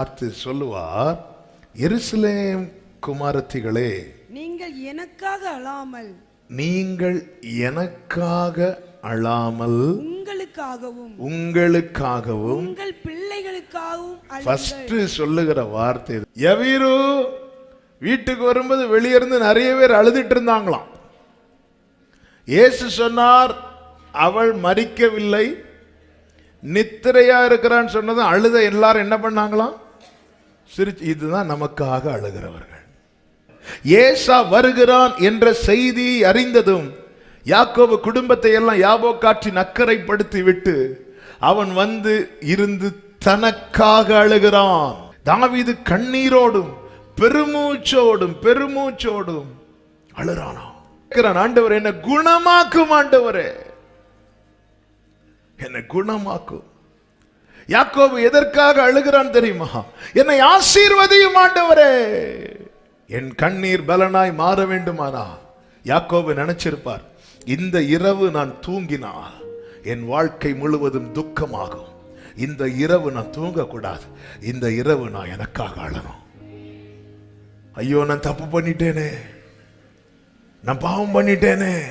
பார்த்து சொல்லுவார் எருசலேம் குமாரத்திகளே நீங்கள் எனக்காக அழாமல் நீங்கள் எனக்காக அழாமல் உங்களுக்காகவும் உங்களுக்காகவும் உங்கள் பிள்ளைகளுக்காகவும். ஃபர்ஸ்ட் சொல்லுகிற வார்த்தை. எவீரு வீட்டுக்கு வரும்போது வெளியே இருந்து நிறைய பேர் அழுதுட்டு இருந்தாங்களாம் இயேசு சொன்னார் அவள் மறிக்கவில்லை நித்திரையா இருக்கிறான்னு சொன்னதும் அழுத எல்லாரும் என்ன பண்ணாங்களாம் சிரிச்சு இதுதான் நமக்காக அழுகிறவர்கள். ஏசா வருகிறான் என்ற செய்தி அறிந்ததும் யாக்கோபு குடும்பத்தை எல்லாம் யாபோ காற்றி நக்கரைப்படுத்தி விட்டு அவன் வந்து இருந்து தனக்காக அழுகிறான். தாவிது கண்ணீரோடும் பெருமூச்சோடும் பெருமூச்சோடும் அழுறானா? ஆண்டவர் என்ன குணமாக்கும் ஆண்டவரே. என்னை குணமாக்கும். யாக்கோபு எதற்காக அழுகிறான் தெரியுமா? என்னை ஆசீர்வதியும் ஆண்டவரே. என் கண்ணீர் பலனாய் மாற வேண்டுமானா? யாக்கோபு நினைச்சிருப்பார் இந்த இரவு நான் தூங்கினால் என் வாழ்க்கை முழுவதும் துக்கமாகும். இந்த இரவு நான் தூங்கக்கூடாது. இந்த இரவு நான் எனக்காக அழணும். ஐயோ நான் தப்பு பண்ணிட்டேனே. நான் பாவம் பண்ணிட்டேனே.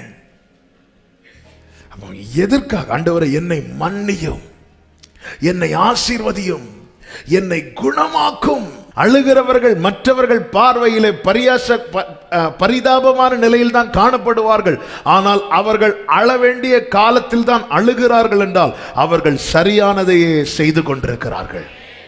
அப்போ எதற்காக? ஆண்டவரை என்னை மன்னியும். என்னை ஆசீர்வதியும் என்னை குணமாக்கும். அழுகிறவர்கள் மற்றவர்கள் பார்வையிலே பரியாச ப- அஹ், பரிதாபமான நிலையில் தான் காணப்படுவார்கள். ஆனால் அவர்கள் அழ வேண்டிய காலத்தில் தான் அழுகிறார்கள் என்றால் அவர்கள் சரியானதையே செய்து கொண்டிருக்கிறார்கள்.